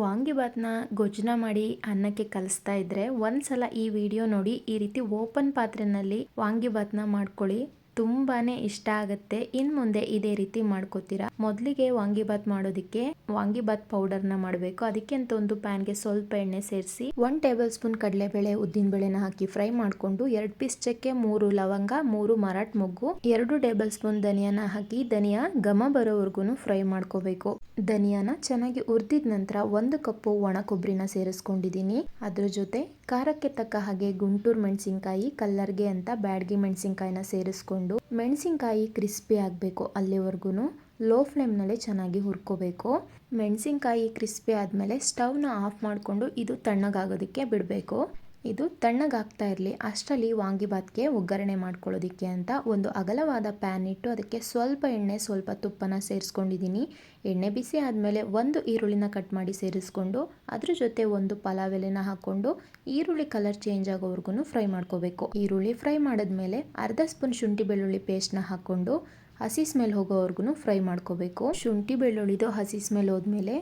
ವಾಂಗಿಬಾತ್ನ ಗೊಜ್ಜನ ಮಾಡಿ ಅನ್ನಕ್ಕೆ ಕಲಿಸ್ತಾ ಇದ್ರೆ ಒಂದ್ಸಲ ಈ ವಿಡಿಯೋ ನೋಡಿ ಈ ರೀತಿ ಓಪನ್ ಪಾತ್ರೆನಲ್ಲಿ ವಾಂಗಿಬಾತ್ನ ಮಾಡ್ಕೊಳ್ಳಿ. ತುಂಬಾನೇ ಇಷ್ಟ ಆಗುತ್ತೆ. ಇನ್ ಮುಂದೆ ಇದೇ ರೀತಿ ಮಾಡ್ಕೋತೀರಾ? ಮೊದಲಿಗೆ ವಾಂಗಿಬಾತ್ ಮಾಡೋದಕ್ಕೆ ವಾಂಗಿಬಾತ್ ಪೌಡರ್ನ ಮಾಡಬೇಕು. ಅದಕ್ಕೆ ಅಂತ ಒಂದು ಪ್ಯಾನ್ಗೆ ಸ್ವಲ್ಪ ಎಣ್ಣೆ ಸೇರಿಸಿ ಒನ್ ಟೇಬಲ್ ಸ್ಪೂನ್ ಕಡಲೆಬೇಳೆ ಉದ್ದಿನ ಬೇಳೆನ ಹಾಕಿ ಫ್ರೈ ಮಾಡ್ಕೊಂಡು, ಎರಡು ಪೀಸ್ ಚಕ್ಕೆ, ಮೂರು ಲವಂಗ, ಮೂರು ಮರಾಠ ಮೊಗ್ಗು, ಎರಡು ಟೇಬಲ್ ಸ್ಪೂನ್ ಧನಿಯಾನ ಹಾಕಿ, ಧನಿಯಾ ಘಮ ಬರೋವರೆಗೂ ಫ್ರೈ ಮಾಡ್ಕೋಬೇಕು. ಧನಿಯಾನ ಚೆನ್ನಾಗಿ ಹುರಿದಿದ ನಂತರ ಒಂದು ಕಪ್ಪು ಒಣ ಕೊಬ್ಬರಿನ ಸೇರಿಸ್ಕೊಂಡಿದ್ದೀನಿ ಅದ್ರ ಜೊತೆ ಖಾರಕ್ಕೆ ತಕ್ಕ ಹಾಗೆ ಗುಂಟೂರು ಮೆಣಸಿನಕಾಯಿ, ಕಲ್ಲರ್ಗೆ ಅಂತ ಬ್ಯಾಡ್ಗಿ ಮೆಣಸಿನಕಾಯಿನ ಸೇರಿಸ್ಕೊಂಡು ಮೆಣಸಿನ್ಕಾಯಿ ಕ್ರಿಸ್ಪಿ ಆಗಬೇಕು ಅಲ್ಲಿವರೆಗೂ ಲೋ ಫ್ಲೇಮ್ನಲ್ಲೇ ಚೆನ್ನಾಗಿ ಹುರ್ಕೋಬೇಕು. ಮೆಣಸಿನಕಾಯಿ ಕ್ರಿಸ್ಪಿ ಆದಮೇಲೆ ಸ್ಟವ್ನ ಆಫ್ ಮಾಡಿಕೊಂಡು ಇದು ತಣ್ಣಗಾಗೋದಕ್ಕೆ ಬಿಡಬೇಕು. ಇದು ತಣ್ಣಗಾಗ್ತಾ ಇರಲಿ, ಅಷ್ಟರಲ್ಲಿ ವಾಂಗಿಬಾತ್ಗೆ ಒಗ್ಗರಣೆ ಮಾಡ್ಕೊಳ್ಳೋದಕ್ಕೆ ಅಂತ ಒಂದು ಅಗಲವಾದ ಪ್ಯಾನ್ ಇಟ್ಟು ಅದಕ್ಕೆ ಸ್ವಲ್ಪ ಎಣ್ಣೆ, ಸ್ವಲ್ಪ ತುಪ್ಪನ ಸೇರಿಸ್ಕೊಂಡಿದ್ದೀನಿ. ಎಣ್ಣೆ ಬಿಸಿ ಆದಮೇಲೆ ಒಂದು ಈರುಳ್ಳಿನ ಕಟ್ ಮಾಡಿ ಸೇರಿಸ್ಕೊಂಡು, ಅದ್ರ ಜೊತೆ ಒಂದು ಪಲಾವ್ ಎಲೆನ ಹಾಕ್ಕೊಂಡು ಈರುಳ್ಳಿ ಕಲರ್ ಚೇಂಜ್ ಆಗೋವರೆಗೂ ಫ್ರೈ ಮಾಡ್ಕೋಬೇಕು. ಈರುಳ್ಳಿ ಫ್ರೈ ಮಾಡಿದ್ಮೇಲೆ ಅರ್ಧ ಸ್ಪೂನ್ ಶುಂಠಿ ಬೆಳ್ಳುಳ್ಳಿ ಪೇಸ್ಟ್ನ ಹಾಕ್ಕೊಂಡು ಹಸಿ ಸ್ಮೆಲ್ ಹೋಗೋವರೆಗೂ ಫ್ರೈ ಮಾಡ್ಕೋಬೇಕು. ಶುಂಠಿ ಬೆಳ್ಳುಳ್ಳಿದು ಹಸಿ ಸ್ಮೆಲ್ ಹೋದ್ಮೇಲೆ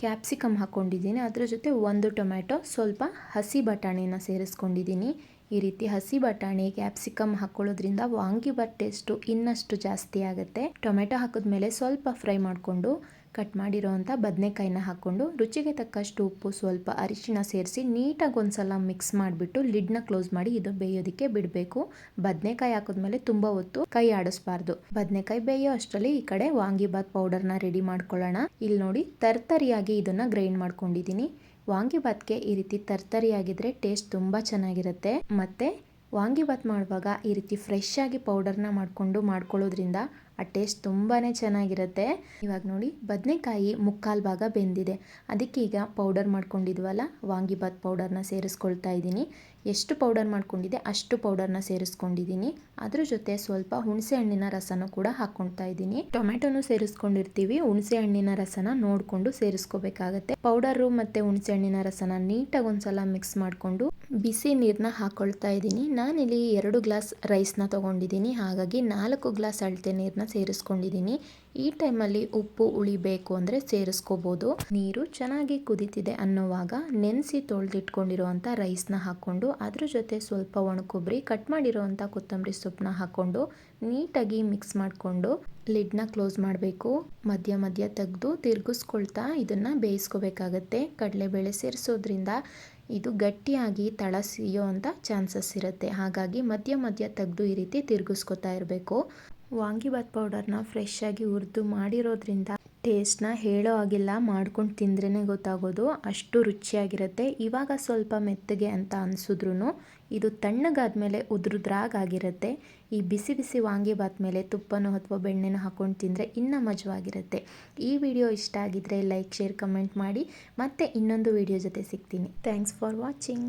ಕ್ಯಾಪ್ಸಿಕಮ್ ಹಾಕ್ಕೊಂಡಿದ್ದೀನಿ ಅದರ ಜೊತೆ ಒಂದು ಟೊಮ್ಯಾಟೊ ಸ್ವಲ್ಪ ಹಸಿ ಬಟಾಣಿನ ಸೇರಿಸ್ಕೊಂಡಿದ್ದೀನಿ. ಈ ರೀತಿ ಹಸಿ ಬಟಾಣಿ ಕ್ಯಾಪ್ಸಿಕಮ್ ಹಾಕೊಳ್ಳೋದ್ರಿಂದ ವಾಂಗಿಬಾತ್ ಟೇಸ್ಟು ಇನ್ನಷ್ಟು ಜಾಸ್ತಿ ಆಗುತ್ತೆ. ಟೊಮೆಟೊ ಹಾಕಿದ್ಮೇಲೆ ಸ್ವಲ್ಪ ಫ್ರೈ ಮಾಡಿಕೊಂಡು ಕಟ್ ಮಾಡಿರೋವಂಥ ಬದನೆಕಾಯಿನ ಹಾಕ್ಕೊಂಡು ರುಚಿಗೆ ತಕ್ಕಷ್ಟು ಉಪ್ಪು, ಸ್ವಲ್ಪ ಅರಿಶಿನ ಸೇರಿಸಿ ನೀಟಾಗಿ ಒಂದ್ಸಲ ಮಿಕ್ಸ್ ಮಾಡಿಬಿಟ್ಟು ಲಿಡ್ನ ಕ್ಲೋಸ್ ಮಾಡಿ ಇದು ಬೇಯೋದಕ್ಕೆ ಬಿಡಬೇಕು. ಬದನೆಕಾಯಿ ಹಾಕಿದ್ಮೇಲೆ ತುಂಬ ಹೊತ್ತು ಕೈ ಆಡಿಸ್ಬಾರ್ದು. ಬದನೆಕಾಯಿ ಬೇಯೋ ಅಷ್ಟರಲ್ಲಿ ಈ ಕಡೆ ವಾಂಗಿಬಾತ್ ಪೌಡರ್ನ ರೆಡಿ ಮಾಡ್ಕೊಳ್ಳೋಣ. ಇಲ್ಲಿ ನೋಡಿ ತರ್ತರಿಯಾಗಿ ಇದನ್ನು ಗ್ರೈಂಡ್ ಮಾಡ್ಕೊಂಡಿದ್ದೀನಿ. ವಾಂಗಿಬಾತ್ಗೆ ಈ ರೀತಿ ತರ್ತರಿಯಾಗಿದ್ರೆ ಟೇಸ್ಟ್ ತುಂಬಾ ಚೆನ್ನಾಗಿರುತ್ತೆ. ಮತ್ತೆ ವಾಂಗಿಬಾತ್ ಮಾಡುವಾಗ ಈ ರೀತಿ ಫ್ರೆಶ್ ಆಗಿ ಪೌಡರ್ನ ಮಾಡಿಕೊಂಡು ಮಾಡ್ಕೊಳ್ಳೋದ್ರಿಂದ ಆ ಟೇಸ್ಟ್ ತುಂಬಾ ಚೆನ್ನಾಗಿರುತ್ತೆ. ಇವಾಗ ನೋಡಿ, ಬದನೆಕಾಯಿ ಮುಕ್ಕಾಲು ಭಾಗ ಬೆಂದಿದೆ. ಅದಕ್ಕೆ ಈಗ ಪೌಡರ್ ಮಾಡ್ಕೊಂಡಿದ್ವಲ್ಲ ವಾಂಗಿಬಾತ್ ಪೌಡರ್ನ ಸೇರಿಸ್ಕೊಳ್ತಾ ಇದ್ದೀನಿ. ಎಷ್ಟು ಪೌಡರ್ ಮಾಡ್ಕೊಂಡಿದೆ ಅಷ್ಟು ಪೌಡರ್ನ ಸೇರಿಸ್ಕೊಂಡಿದ್ದೀನಿ. ಅದ್ರ ಜೊತೆ ಸ್ವಲ್ಪ ಹುಣಸೆ ಹಣ್ಣಿನ ರಸನೂ ಕೂಡ ಹಾಕ್ಕೊಳ್ತಾ ಇದ್ದೀನಿ. ಟೊಮೆಟೊನು ಸೇರಿಸ್ಕೊಂಡಿರ್ತೀವಿ. ಹುಣಸೆ ಹಣ್ಣಿನ ರಸನ ನೋಡಿಕೊಂಡು ಸೇರಿಸ್ಕೋಬೇಕಾಗತ್ತೆ. ಪೌಡರು ಮತ್ತು ಹುಣಸೆ ಹಣ್ಣಿನ ರಸನ ನೀಟಾಗಿ ಒಂದ್ಸಲ ಮಿಕ್ಸ್ ಮಾಡಿಕೊಂಡು ಬಿಸಿ ನೀರನ್ನ ಹಾಕ್ಕೊಳ್ತಾ ಇದ್ದೀನಿ. ನಾನಿಲ್ಲಿ ಎರಡು ಗ್ಲಾಸ್ ರೈಸ್ನ ತೊಗೊಂಡಿದ್ದೀನಿ. ಹಾಗಾಗಿ ನಾಲ್ಕು ಗ್ಲಾಸ್ ಅಳತೆ ನೀರನ್ನ ಸೇರಿಸ್ಕೊಂಡಿದ್ದೀನಿ. ಈ ಟೈಮಲ್ಲಿ ಉಪ್ಪು ಉಳಿಬೇಕು ಅಂದರೆ ಸೇರಿಸ್ಕೋಬೋದು. ನೀರು ಚೆನ್ನಾಗಿ ಕುದೀತಿದೆ ಅನ್ನೋವಾಗ ನೆನೆಸಿ ತೊಳೆದಿಟ್ಕೊಂಡಿರುವಂಥ ರೈಸ್ನ ಹಾಕ್ಕೊಂಡು, ಅದ್ರ ಜೊತೆ ಸ್ವಲ್ಪ ಒಣಕೊಬ್ಬರಿ, ಕಟ್ ಮಾಡಿರೋವಂಥ ಕೊತ್ತಂಬರಿ ಸೊಪ್ಪನ್ನ ಹಾಕ್ಕೊಂಡು, ನೀಟಾಗಿ ಮಿಕ್ಸ್ ಮಾಡಿಕೊಂಡು ಲಿಡ್ನ ಕ್ಲೋಸ್ ಮಾಡಬೇಕು. ಮಧ್ಯ ಮಧ್ಯ ತೆಗೆದು ತಿರುಗಿಸ್ಕೊಳ್ತಾ ಇದನ್ನು ಬೇಯಿಸ್ಕೋಬೇಕಾಗತ್ತೆ. ಕಡಲೆಬೇಳೆ ಸೇರಿಸೋದ್ರಿಂದ ಇದು ಗಟ್ಟಿಯಾಗಿ ತಳಸಿಯೋ ಅಂತ ಚಾನ್ಸಸ್ ಇರುತ್ತೆ. ಹಾಗಾಗಿ ಮಧ್ಯ ಮಧ್ಯ ತೆಗೆದು ಈ ರೀತಿ ತಿರುಗಿಸ್ಕೊತಾ ಇರಬೇಕು. ವಾಂಗಿಬಾತ್ ಪೌಡರ್ನ ಫ್ರೆಶ್ ಆಗಿ ಹುರಿದು ಮಾಡಿರೋದ್ರಿಂದ ಟೇಸ್ಟ್ನ ಹೇಳೋ ಹಾಗಿಲ್ಲ, ಮಾಡ್ಕೊಂಡು ತಿಂದ್ರೇ ಗೊತ್ತಾಗೋದು. ಅಷ್ಟು ರುಚಿಯಾಗಿರುತ್ತೆ. ಇವಾಗ ಸ್ವಲ್ಪ ಮೆತ್ತಗೆ ಅಂತ ಅನಿಸಿದ್ರು ಇದು ತಣ್ಣಗಾದ ತಣ್ಣಗಾದ್ಮೇಲೆ ಉದ್ರುದ್ರಾಗಿರುತ್ತೆ ಈ ಬಿಸಿ ಬಿಸಿ ವಾಂಗಿಬಾತ್ ಮೇಲೆ ತುಪ್ಪನೋ ಅಥವಾ ಬೆಣ್ಣೆನೋ ಹಾಕ್ಕೊಂಡು ತಿಂದರೆ ಇನ್ನೂ ಮಜವಾಗಿರುತ್ತೆ. ಈ ವಿಡಿಯೋ ಇಷ್ಟ ಆಗಿದ್ದರೆ ಲೈಕ್, ಶೇರ್, ಕಮೆಂಟ್ ಮಾಡಿ. ಮತ್ತೆ ಇನ್ನೊಂದು ವಿಡಿಯೋ ಜೊತೆ ಸಿಗ್ತೀನಿ. Thanks for watching.